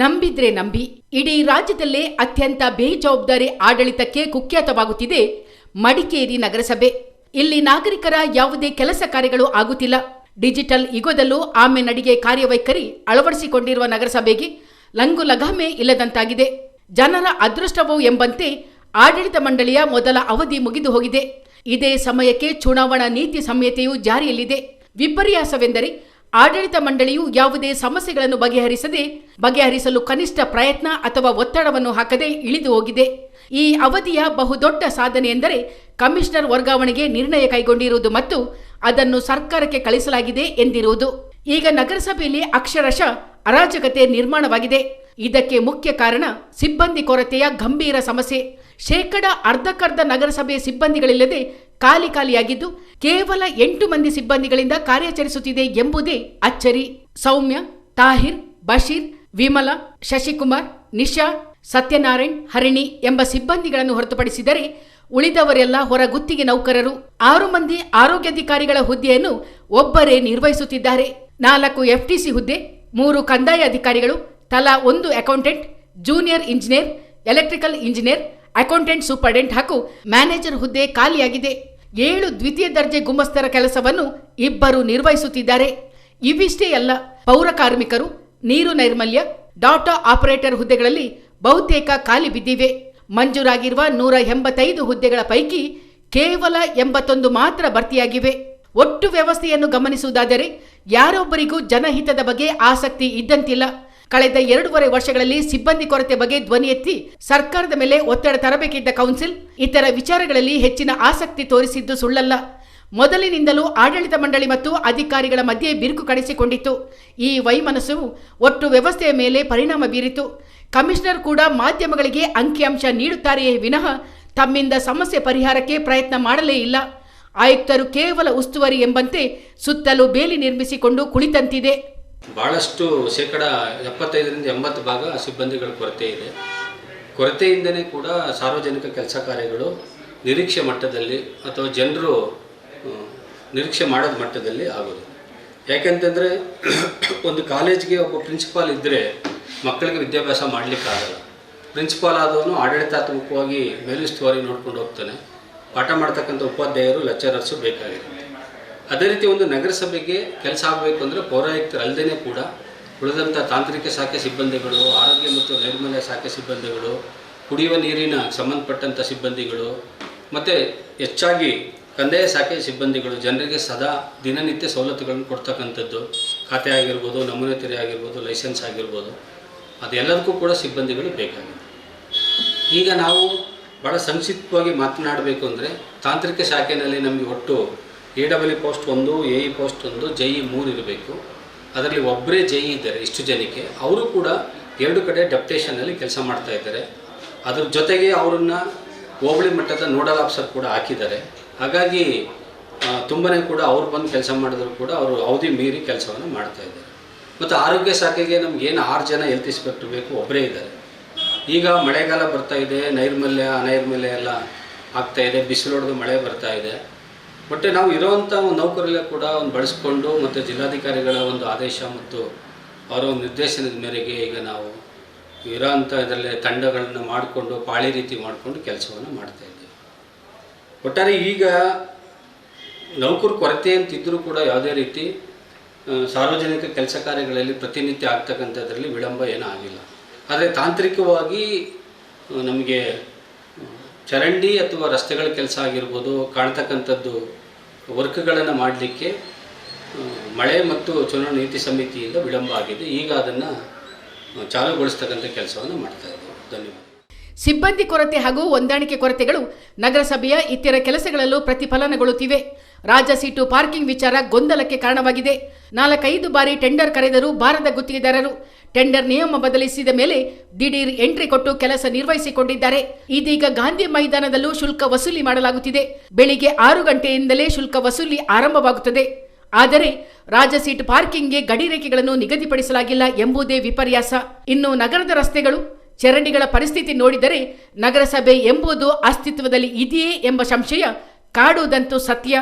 ನಂಬಿದ್ರೆ ನಂಬಿ, ಇಡೀ ರಾಜ್ಯದಲ್ಲೇ ಅತ್ಯಂತ ಬೇಜವಾಬ್ದಾರಿ ಆಡಳಿತಕ್ಕೆ ಕುಖ್ಯಾತವಾಗುತ್ತಿದೆ ಮಡಿಕೇರಿ ನಗರಸಭೆ. ಇಲ್ಲಿ ನಾಗರಿಕರ ಯಾವುದೇ ಕೆಲಸ ಕಾರ್ಯಗಳು ಆಗುತ್ತಿಲ್ಲ. ಡಿಜಿಟಲ್ ಯುಗದಲ್ಲೂ ಆಮೆ ನಡಿಗೆ ಕಾರ್ಯವೈಖರಿ ಅಳವಡಿಸಿಕೊಂಡಿರುವ ನಗರಸಭೆಗೆ ಲಂಗು ಲಗಾಮೆ ಇಲ್ಲದಂತಾಗಿದೆ. ಜನರ ಅದೃಷ್ಟವೋ ಎಂಬಂತೆ ಆಡಳಿತ ಮಂಡಳಿಯ ಮೊದಲ ಅವಧಿ ಮುಗಿದು ಹೋಗಿದೆ. ಇದೇ ಸಮಯಕ್ಕೆ ಚುನಾವಣಾ ನೀತಿ ಸಂಹಿತೆಯು ಜಾರಿಯಲ್ಲಿದೆ. ವಿಪರ್ಯಾಸವೆಂದರೆ ಆಡಳಿತ ಮಂಡಳಿಯು ಯಾವುದೇ ಸಮಸ್ಯೆಗಳನ್ನು ಬಗೆಹರಿಸದೆ, ಬಗೆಹರಿಸಲು ಕನಿಷ್ಠ ಪ್ರಯತ್ನ ಅಥವಾ ಒತ್ತಡವನ್ನು ಹಾಕದೆ ಇಳಿದು ಹೋಗಿದೆ. ಈ ಅವಧಿಯ ಬಹುದೊಡ್ಡ ಸಾಧನೆ ಎಂದರೆ ಕಮಿಷನರ್ ವರ್ಗಾವಣೆಗೆ ನಿರ್ಣಯ ಕೈಗೊಂಡಿರುವುದು ಮತ್ತು ಅದನ್ನು ಸರ್ಕಾರಕ್ಕೆ ಕಳಿಸಲಾಗಿದೆ ಎಂದಿರುವುದು. ಈಗ ನಗರಸಭೆಯಲ್ಲಿ ಅಕ್ಷರಶಃ ಅರಾಜಕತೆ ನಿರ್ಮಾಣವಾಗಿದೆ. ಇದಕ್ಕೆ ಮುಖ್ಯ ಕಾರಣ ಸಿಬ್ಬಂದಿ ಕೊರತೆಯ ಗಂಭೀರ ಸಮಸ್ಯೆ. ಶೇಕಡ ಅರ್ಧಕ್ಕರ್ಧ ನಗರಸಭೆ ಸಿಬ್ಬಂದಿಗಳಿಲ್ಲದೆ ಖಾಲಿ ಖಾಲಿಯಾಗಿದ್ದು ಕೇವಲ ಎಂಟು ಮಂದಿ ಸಿಬ್ಬಂದಿಗಳಿಂದ ಕಾರ್ಯಾಚರಿಸುತ್ತಿದೆ ಎಂಬುದೇ ಅಚ್ಚರಿ. ಸೌಮ್ಯ, ತಾಹಿರ್, ಬಶೀರ್, ವಿಮಲ, ಶಶಿಕುಮಾರ್, ನಿಶಾ, ಸತ್ಯನಾರಾಯಣ್, ಹರಿಣಿ ಎಂಬ ಸಿಬ್ಬಂದಿಗಳನ್ನು ಹೊರತುಪಡಿಸಿದರೆ ಉಳಿದವರೆಲ್ಲ ಹೊರಗುತ್ತಿಗೆ ನೌಕರರು. ಆರು ಮಂದಿ ಆರೋಗ್ಯಾಧಿಕಾರಿಗಳ ಹುದ್ದೆಯನ್ನು ಒಬ್ಬರೇ ನಿರ್ವಹಿಸುತ್ತಿದ್ದಾರೆ. ನಾಲ್ಕು ಎಫ್ಟಿಸಿ ಹುದ್ದೆ, ಮೂರು ಕಂದಾಯ ಅಧಿಕಾರಿಗಳು, ತಲಾ ಒಂದು accountant, junior engineer, electrical engineer, accountant superintendent ಹಾಗೂ ಮ್ಯಾನೇಜರ್ ಹುದ್ದೆ ಖಾಲಿಯಾಗಿದೆ. ಏಳು ದ್ವಿತೀಯ ದರ್ಜೆ ಗುಮಸ್ತರ ಕೆಲಸವನ್ನು ಇಬ್ಬರು ನಿರ್ವಹಿಸುತ್ತಿದ್ದಾರೆ. ಇವಿಷ್ಟೇ ಅಲ್ಲ, ಪೌರ ಕಾರ್ಮಿಕರು, ನೀರು ನೈರ್ಮಲ್ಯ, ಡಾಟಾ ಆಪರೇಟರ್ ಹುದ್ದೆಗಳಲ್ಲಿ ಬಹುತೇಕ ಖಾಲಿ ಬಿದ್ದಿವೆ. ಮಂಜೂರಾಗಿರುವ ನೂರ ಎಂಬತ್ತೈದು ಹುದ್ದೆಗಳ ಪೈಕಿ ಕೇವಲ ಎಂಬತ್ತೊಂದು ಮಾತ್ರ ಭರ್ತಿಯಾಗಿವೆ. ಒಟ್ಟು ವ್ಯವಸ್ಥೆಯನ್ನು ಗಮನಿಸುವುದಾದರೆ, ಯಾರೊಬ್ಬರಿಗೂ ಜನಹಿತದ ಬಗ್ಗೆ ಆಸಕ್ತಿ ಇದ್ದಂತಿಲ್ಲ. ಕಳೆದ ಎರಡೂವರೆ ವರ್ಷಗಳಲ್ಲಿ ಸಿಬ್ಬಂದಿ ಕೊರತೆ ಬಗ್ಗೆ ಧ್ವನಿ ಎತ್ತಿ ಸರ್ಕಾರದ ಮೇಲೆ ಒತ್ತಡ ತರಬೇಕಿದ್ದ ಕೌನ್ಸಿಲ್ ಇತರ ವಿಚಾರಗಳಲ್ಲಿ ಹೆಚ್ಚಿನ ಆಸಕ್ತಿ ತೋರಿಸಿದ್ದು ಸುಳ್ಳಲ್ಲ. ಮೊದಲಿನಿಂದಲೂ ಆಡಳಿತ ಮಂಡಳಿ ಮತ್ತು ಅಧಿಕಾರಿಗಳ ಮಧ್ಯೆ ಬಿರುಕು ಕಡಿಸಿಕೊಂಡಿತ್ತು. ಈ ವೈಮನಸ್ಸು ಒಟ್ಟು ವ್ಯವಸ್ಥೆಯ ಮೇಲೆ ಪರಿಣಾಮ ಬೀರಿತು. ಕಮಿಷನರ್ ಕೂಡ ಮಾಧ್ಯಮಗಳಿಗೆ ಅಂಕಿಅಂಶ ನೀಡುತ್ತಾರೆಯೇ ವಿನಃ ತಮ್ಮಿಂದ ಸಮಸ್ಯೆ ಪರಿಹಾರಕ್ಕೆ ಪ್ರಯತ್ನ ಮಾಡಲೇ ಇಲ್ಲ. ಆಯುಕ್ತರು ಕೇವಲ ಉಸ್ತುವಾರಿ ಎಂಬಂತೆ ಸುತ್ತಲೂ ಬೇಲಿ ನಿರ್ಮಿಸಿಕೊಂಡು ಕುಳಿತಂತಿದೆ. ಭಾಳಷ್ಟು ಶೇಕಡ ಎಪ್ಪತ್ತೈದರಿಂದ ಎಂಬತ್ತು ಭಾಗ ಸಿಬ್ಬಂದಿಗಳ ಕೊರತೆ ಇದೆ. ಕೊರತೆಯಿಂದನೇ ಕೂಡ ಸಾರ್ವಜನಿಕ ಕೆಲಸ ಕಾರ್ಯಗಳು ನಿರೀಕ್ಷೆ ಮಟ್ಟದಲ್ಲಿ ಅಥವಾ ಜನರು ನಿರೀಕ್ಷೆ ಮಾಡೋದ ಮಟ್ಟದಲ್ಲಿ ಆಗೋದು ಯಾಕೆಂತಂದರೆ ಒಂದು ಕಾಲೇಜ್ಗೆ ಒಬ್ಬ ಪ್ರಿನ್ಸಿಪಾಲ್ ಇದ್ದರೆ ಮಕ್ಕಳಿಗೆ ವಿದ್ಯಾಭ್ಯಾಸ ಮಾಡಲಿಕ್ಕಾಗಲ್ಲ ಪ್ರಿನ್ಸಿಪಾಲ್ ಆದವನು ಆಡಳಿತಾತ್ಮಕವಾಗಿ ಮೇಲುಸ್ತುವಾರಿ ನೋಡ್ಕೊಂಡು ಹೋಗ್ತಾನೆ. ಪಾಠ ಮಾಡ್ತಕ್ಕಂಥ ಉಪಾಧ್ಯಾಯರು, ಲೆಕ್ಚರರ್ಸು ಬೇಕಾಗಿರುತ್ತೆ. ಅದೇ ರೀತಿ ಒಂದು ನಗರಸಭೆಗೆ ಕೆಲಸ ಆಗಬೇಕು ಅಂದರೆ ಪೌರಾಯುಕ್ತರು ಅಲ್ಲದೇ ಕೂಡ ಉಳಿದಂಥ ತಾಂತ್ರಿಕ ಶಾಖೆ ಸಿಬ್ಬಂದಿಗಳು, ಆರೋಗ್ಯ ಮತ್ತು ನೈರ್ಮಲ್ಯ ಶಾಖೆ ಸಿಬ್ಬಂದಿಗಳು, ಕುಡಿಯುವ ನೀರಿನ ಸಂಬಂಧಪಟ್ಟಂಥ ಸಿಬ್ಬಂದಿಗಳು, ಮತ್ತು ಹೆಚ್ಚಾಗಿ ಕಂದಾಯ ಶಾಖೆ ಸಿಬ್ಬಂದಿಗಳು ಜನರಿಗೆ ಸದಾ ದಿನನಿತ್ಯ ಸವಲತ್ತುಗಳನ್ನು ಕೊಡ್ತಕ್ಕಂಥದ್ದು. ಖಾತೆ ಆಗಿರ್ಬೋದು, ನಮೂನೆ ತೆರೆ ಆಗಿರ್ಬೋದು, ಲೈಸೆನ್ಸ್ ಆಗಿರ್ಬೋದು. ಅದೆಲ್ಲದಕ್ಕೂ ಕೂಡ ಸಿಬ್ಬಂದಿಗಳು ಬೇಕಾಗಿದೆ. ಈಗ ನಾವು ಭಾಳ ಸಂಕ್ಷಿಪ್ತವಾಗಿ ಮಾತನಾಡಬೇಕು ಅಂದರೆ ತಾಂತ್ರಿಕ ಶಾಖೆಯಲ್ಲಿ ನಮಗೆ ಒಟ್ಟು ಎ ಡಬಲ್ ಇ ಪೋಸ್ಟ್ ಒಂದು ಎ ಇ ಪೋಸ್ಟ್ ಒಂದು ಜೈ ಇ ಮೂರು ಇರಬೇಕು. ಅದರಲ್ಲಿ ಒಬ್ಬರೇ ಜೈ ಇದ್ದಾರೆ, ಇಷ್ಟು ಜನಕ್ಕೆ. ಅವರು ಕೂಡ ಎರಡು ಕಡೆ ಡೆಪ್ಟೇಷನಲ್ಲಿ ಕೆಲಸ ಮಾಡ್ತಾ ಇದ್ದಾರೆ. ಅದ್ರ ಜೊತೆಗೆ ಅವರನ್ನು ಹೋಬಳಿ ಮಟ್ಟದ ನೋಡಲ್ ಆಫೀಸರ್ ಕೂಡ ಹಾಕಿದ್ದಾರೆ. ಹಾಗಾಗಿ ತುಂಬಾ ಕೂಡ ಅವ್ರು ಬಂದು ಕೆಲಸ ಮಾಡಿದ್ರು ಕೂಡ ಅವರು ಅವಧಿ ಮೀರಿ ಕೆಲಸವನ್ನು ಮಾಡ್ತಾ ಇದ್ದಾರೆ. ಮತ್ತು ಆರೋಗ್ಯ ಶಾಖೆಗೆ ನಮ್ಗೆ ಏನು ಆರು ಜನ ಹೆಲ್ತ್ ಇನ್ಸ್ಪೆಕ್ಟರ್ ಬೇಕು ಒಬ್ಬರೇ ಇದ್ದಾರೆ. ಈಗ ಮಳೆಗಾಲ ಬರ್ತಾ ಇದೆ, ನೈರ್ಮಲ್ಯ, ಅನೈರ್ಮಲ್ಯ ಎಲ್ಲ ಆಗ್ತಾ ಇದೆ ಬಿಸಿಲು ಹೊಡೆದು ಮಳೆ ಬರ್ತಾ ಇದೆ. ಬಟ್ ನಾವು ಇರೋವಂಥ ಒಂದು ನೌಕರಲ್ಲೇ ಕೂಡ ಒಂದು ಬಳಸ್ಕೊಂಡು ಮತ್ತು ಜಿಲ್ಲಾಧಿಕಾರಿಗಳ ಒಂದು ಆದೇಶ ಮತ್ತು ಅವರ ಒಂದು ನಿರ್ದೇಶನದ ಮೇರೆಗೆ ಈಗ ನಾವು ಇರೋವಂಥ ಇದರಲ್ಲೇ ತಂಡಗಳನ್ನು ಮಾಡಿಕೊಂಡು ಪಾಳಿ ರೀತಿ ಮಾಡಿಕೊಂಡು ಕೆಲಸವನ್ನು ಮಾಡ್ತಾ ಇದ್ದೇವೆ. ಒಟ್ಟಾರೆ ಈಗ ನೌಕರು ಕೊರತೆ ಅಂತಿದ್ದರೂ ಕೂಡ ಯಾವುದೇ ರೀತಿ ಸಾರ್ವಜನಿಕ ಕೆಲಸ ಕಾರ್ಯಗಳಲ್ಲಿ ಪ್ರತಿನಿತ್ಯ ಆಗ್ತಕ್ಕಂಥದ್ರಲ್ಲಿ ವಿಳಂಬ ಏನೂ ಆಗಿಲ್ಲ. ಆದರೆ ತಾಂತ್ರಿಕವಾಗಿ ನಮಗೆ ಚರಂಡಿ ಅಥವಾ ರಸ್ತೆಗಳ ಕೆಲಸ ಆಗಿರ್ಬೋದು, ಕಾಣ್ತಕ್ಕಂಥದ್ದು ವರ್ಕ್ಗಳನ್ನು ಮಾಡಲಿಕ್ಕೆ ಮಳೆ ಮತ್ತು ಚುನಾವಣಾ ನೀತಿ ಸಮಿತಿಯಿಂದ ವಿಳಂಬ ಆಗಿದೆ. ಈಗ ಅದನ್ನು ಚಾಲುಗೊಳಿಸ್ತಕ್ಕಂಥ ಕೆಲಸವನ್ನು ಮಾಡ್ತಾ ಇದ್ದೀವಿ. ಧನ್ಯವಾದ. ಸಿಬ್ಬಂದಿ ಕೊರತೆ ಹಾಗೂ ಹೊಂದಾಣಿಕೆ ಕೊರತೆಗಳು ನಗರಸಭೆಯ ಇತರ ಕೆಲಸಗಳಲ್ಲೂ ಪ್ರತಿಫಲನಗೊಳ್ಳುತ್ತಿವೆ. ರಾಜ ಸೀಟು ಪಾರ್ಕಿಂಗ್ ವಿಚಾರ ಗೊಂದಲಕ್ಕೆ ಕಾರಣವಾಗಿದೆ. ನಾಲ್ಕೈದು ಬಾರಿ ಟೆಂಡರ್ ಕರೆದರೂ ಬಾರದ ಗುತ್ತಿಗೆದಾರರು ಟೆಂಡರ್ ನಿಯಮ ಬದಲಿಸಿದ ಮೇಲೆ ದಿಢೀರ್ ಎಂಟ್ರಿ ಕೊಟ್ಟು ಕೆಲಸ ನಿರ್ವಹಿಸಿಕೊಂಡಿದ್ದಾರೆ. ಇದೀಗ ಗಾಂಧಿ ಮೈದಾನದಲ್ಲೂ ಶುಲ್ಕ ವಸೂಲಿ ಮಾಡಲಾಗುತ್ತಿದೆ. ಬೆಳಿಗ್ಗೆ ಆರು ಗಂಟೆಯಿಂದಲೇ ಶುಲ್ಕ ವಸೂಲಿ ಆರಂಭವಾಗುತ್ತದೆ. ಆದರೆ ರಾಜ ಸೀಟ್ ಪಾರ್ಕಿಂಗ್ಗೆ ಗಡಿರೇಖೆಗಳನ್ನು ನಿಗದಿಪಡಿಸಲಾಗಿಲ್ಲ ಎಂಬುದೇ ವಿಪರ್ಯಾಸ. ಇನ್ನು ನಗರದ ರಸ್ತೆಗಳು, ಚರಂಡಿಗಳ ಪರಿಸ್ಥಿತಿ ನೋಡಿದರೆ ನಗರಸಭೆ ಎಂಬುದು ಅಸ್ತಿತ್ವದಲ್ಲಿ ಇದೆಯೇ ಎಂಬ ಸಂಶಯ ಕಾಡುವುದಂತೂ ಸತ್ಯ.